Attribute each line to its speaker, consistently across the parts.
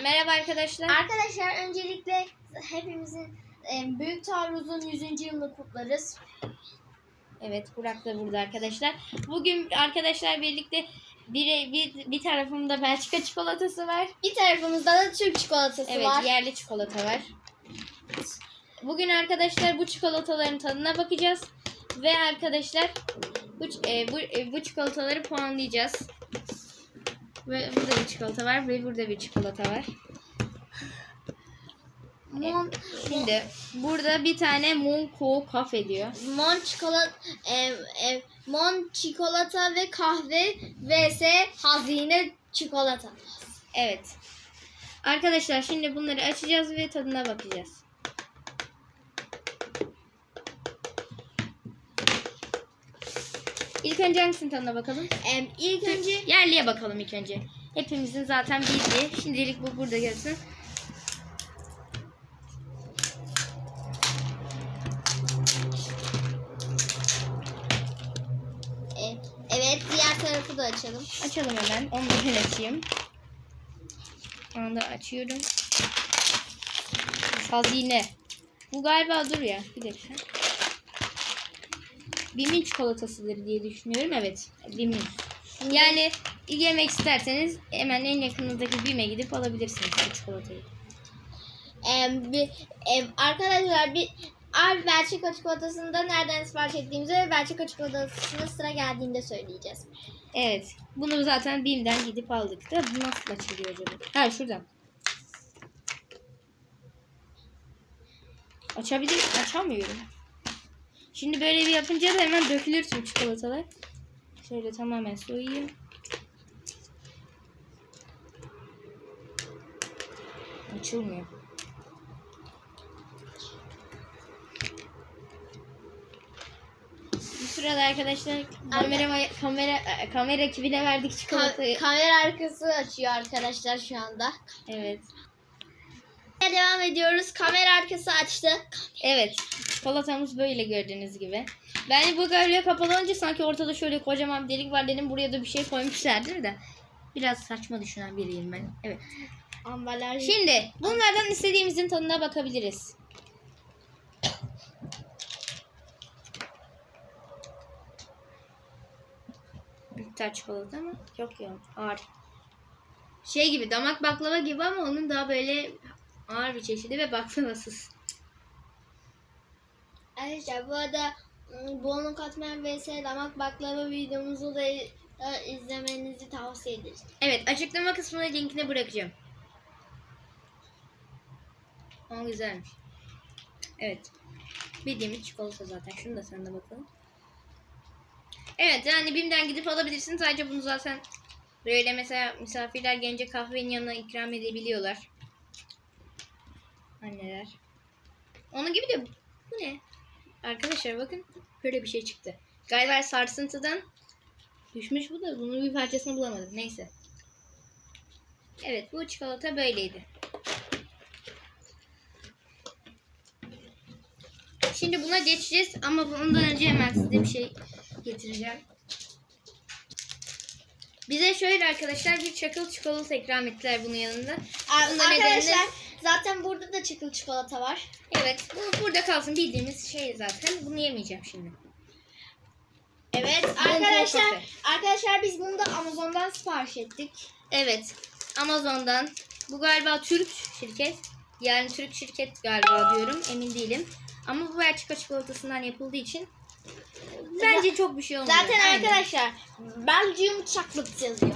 Speaker 1: Merhaba arkadaşlar.
Speaker 2: Arkadaşlar öncelikle hepimizin e, büyük taarruzun 100. yılını kutlarız.
Speaker 1: Evet Burak da burada arkadaşlar. Bugün arkadaşlar birlikte bir, bir, bir tarafımda Belçika çikolatası var.
Speaker 2: Bir tarafımızda da Türk çikolatası
Speaker 1: Evet
Speaker 2: var.
Speaker 1: yerli çikolata var. Bugün arkadaşlar bu çikolataların tadına bakacağız. Ve arkadaşlar bu, e, bu, e, bu çikolataları puanlayacağız. Ve burada bir çikolata var ve burada bir çikolata var.
Speaker 2: Mon,
Speaker 1: Şimdi burada bir tane Monko kafe diyor.
Speaker 2: mon çikolata e, e, mon çikolata ve kahve vs hazine çikolata.
Speaker 1: Evet. Arkadaşlar şimdi bunları açacağız ve tadına bakacağız. İlk önce hangisinin tadına bakalım?
Speaker 2: E, ilk önce
Speaker 1: Yerliye bakalım ilk önce. Hepimizin zaten bildiği. Şimdilik bu burada
Speaker 2: e, evet diğer tarafı da açalım.
Speaker 1: Açalım hemen. Onu da ben açayım. Şu anda açıyorum. Hazine. Bu galiba dur ya. Bir dakika. Bim'in çikolatasıdır diye düşünüyorum. Evet. Bim'in. Yani yemek isterseniz hemen en yakınınızdaki Bim'e gidip alabilirsiniz bu çikolatayı.
Speaker 2: E, bir, e, arkadaşlar bir Abi Belçika çikolatasında nereden sipariş ettiğimizi ve Belçika çikolatasına sıra geldiğinde söyleyeceğiz.
Speaker 1: Evet. Bunu zaten Bim'den gidip aldık da bu nasıl açılıyor acaba? Ha şuradan. Açabilir, açamıyorum. Şimdi böyle bir yapınca da hemen dökülür tüm çikolatalar. Şöyle tamamen soyayım. Açılmıyor. Bu sırada arkadaşlar kamera kamera kamera ekibine verdik
Speaker 2: Ka-
Speaker 1: çikolatayı.
Speaker 2: kamera arkası açıyor arkadaşlar şu anda.
Speaker 1: Evet.
Speaker 2: Devam ediyoruz. Kamera arkası açtı.
Speaker 1: Evet. Çikolatamız böyle gördüğünüz gibi. Ben bu böyle kapalı olunca sanki ortada şöyle kocaman bir delik var dedim. Buraya da bir şey koymuşlardır da. Biraz saçma düşünen biriyim ben. Evet.
Speaker 2: Ambalaj.
Speaker 1: Şimdi bunlardan istediğimizin tadına bakabiliriz. Bitter çikolata mı? Yok ya ağır. Şey gibi damak baklava gibi ama onun daha böyle ağır bir çeşidi ve baklavasız.
Speaker 2: Arkadaşlar bu arada ım, Bonu Katmer vs Damak Baklava videomuzu da da izlemenizi tavsiye ederiz.
Speaker 1: Evet açıklama kısmına linkini bırakacağım. Ama güzelmiş. Evet. Bildiğimiz çikolata zaten. Şunu da sen de bakalım. Evet yani BİM'den gidip alabilirsin. Sadece bunu zaten böyle mesela misafirler gelince kahvenin yanına ikram edebiliyorlar. Anneler. Onun gibi de bu ne? Arkadaşlar bakın böyle bir şey çıktı. Galiba sarsıntıdan düşmüş bu da bunun bir parçasını bulamadım. Neyse. Evet bu çikolata böyleydi. Şimdi buna geçeceğiz ama bundan önce hemen size bir şey getireceğim. Bize şöyle arkadaşlar bir çakıl çikolata ikram ettiler bunun yanında. Bunun
Speaker 2: arkadaşlar
Speaker 1: nedeni-
Speaker 2: zaten burada da çakıl çikolata var.
Speaker 1: Evet bu burada kalsın bildiğimiz şey zaten. Bunu yemeyeceğim şimdi.
Speaker 2: Evet arkadaşlar arkadaşlar biz bunu da Amazon'dan sipariş ettik.
Speaker 1: Evet. Amazon'dan. Bu galiba Türk şirket. Yani Türk şirket galiba diyorum. Emin değilim. Ama bu Belçika çikolatasından yapıldığı için bence çok bir şey olmuyor.
Speaker 2: Zaten
Speaker 1: Aynen.
Speaker 2: arkadaşlar Belgium Chocolate yazıyor.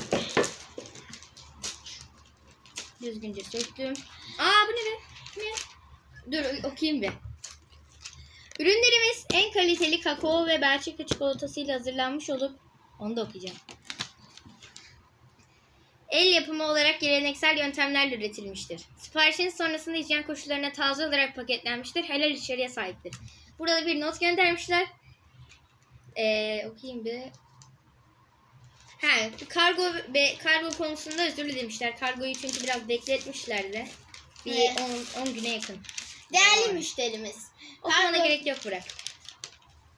Speaker 1: Düzgünce söktüm. Aa bu ne be? Ne? Dur okuyayım bir. Ürünlerimiz en kaliteli kakao ve Belçika çikolatasıyla hazırlanmış olup onu da okuyacağım. El yapımı olarak geleneksel yöntemlerle üretilmiştir. Siparişiniz sonrasında hijyen koşullarına taze olarak paketlenmiştir. Helal içeriğe sahiptir. Burada da bir not göndermişler. Ee, okuyayım bir. Ha, kargo ve kargo konusunda özür dilemişler. Kargoyu çünkü biraz bekletmişlerdi. Bir
Speaker 2: Evet.
Speaker 1: 10 güne yakın.
Speaker 2: Değerli müşterimiz.
Speaker 1: Okumana
Speaker 2: Kargo-
Speaker 1: gerek yok bırak.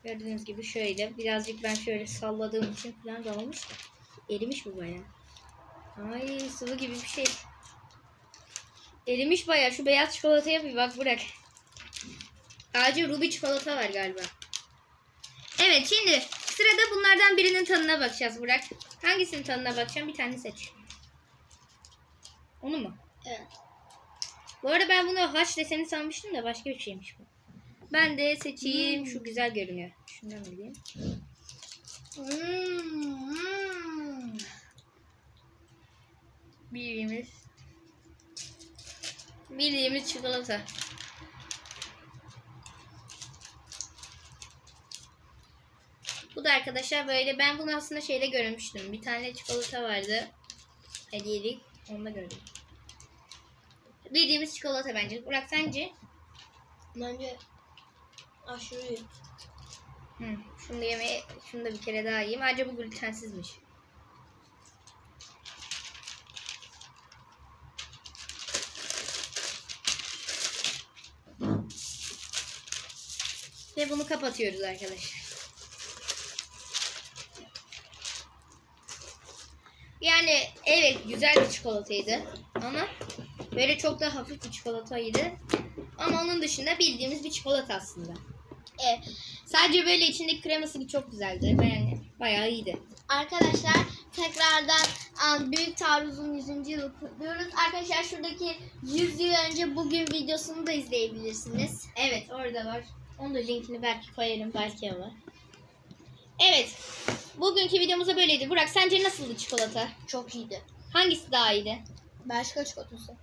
Speaker 1: Gördüğünüz gibi şöyle birazcık ben şöyle salladığım için falan dağılmış. Erimiş bu bayağı. Ay sıvı gibi bir şey. Erimiş bayağı. Şu beyaz çikolataya bir bak bırak. Sadece ruby çikolata var galiba. Evet şimdi sırada bunlardan birinin tadına bakacağız Burak. Hangisinin tadına bakacağım? Bir tane seç. Onu mu?
Speaker 2: Evet.
Speaker 1: Bu arada ben bunu haç deseni sanmıştım da başka bir şeymiş bu. Ben de seçeyim. Şu güzel görünüyor. Şundan alayım.
Speaker 2: Hmm, hmm.
Speaker 1: Bildiğimiz bildiğimiz çikolata. Da arkadaşlar böyle ben bunu aslında şeyde görmüştüm. Bir tane çikolata vardı. Hediyelik. Onu da gördüm. Bildiğimiz çikolata bence. Burak sence?
Speaker 2: Bence aşırı iyi.
Speaker 1: Hı, şunu da yemeye, şunu da bir kere daha yiyeyim. Ayrıca bu glutensizmiş. Ve bunu kapatıyoruz arkadaşlar. Yani evet güzel bir çikolataydı ama böyle çok da hafif bir çikolataydı. Ama onun dışında bildiğimiz bir çikolata aslında.
Speaker 2: Evet.
Speaker 1: Sadece böyle içindeki kreması çok güzeldi. Yani bayağı iyiydi.
Speaker 2: Arkadaşlar tekrardan an, Büyük Taarruz'un 100. yılı kutluyoruz. Arkadaşlar şuradaki 100 yıl önce bugün videosunu da izleyebilirsiniz.
Speaker 1: Evet orada var. Onun da linkini belki koyarım belki ama. Evet. Bugünkü videomuz da böyleydi. Burak sence nasıldı çikolata?
Speaker 2: Çok iyiydi.
Speaker 1: Hangisi daha iyiydi?
Speaker 2: Belçika çikolatası.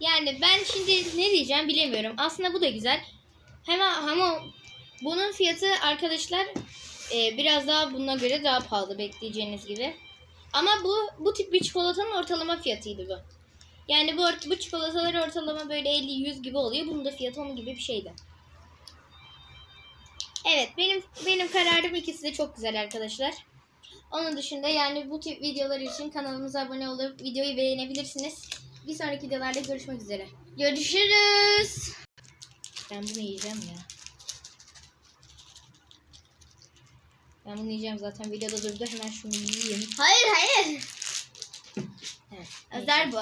Speaker 1: Yani ben şimdi ne diyeceğim bilemiyorum. Aslında bu da güzel. Ama ama bunun fiyatı arkadaşlar e, biraz daha buna göre daha pahalı bekleyeceğiniz gibi. Ama bu bu tip bir çikolatanın ortalama fiyatıydı bu. Yani bu bu çikolatalar ortalama böyle 50-100 gibi oluyor. Bunun da fiyatı onun gibi bir şeydi. Evet benim benim kararım ikisi de çok güzel arkadaşlar. Onun dışında yani bu tip videolar için kanalımıza abone olup videoyu beğenebilirsiniz. Bir sonraki videolarda görüşmek üzere.
Speaker 2: Görüşürüz.
Speaker 1: Ben bunu yiyeceğim ya. Ben bunu yiyeceğim zaten videoda durdu. Hemen şunu yiyeyim.
Speaker 2: Hayır hayır.
Speaker 1: Evet.
Speaker 2: Özer bu.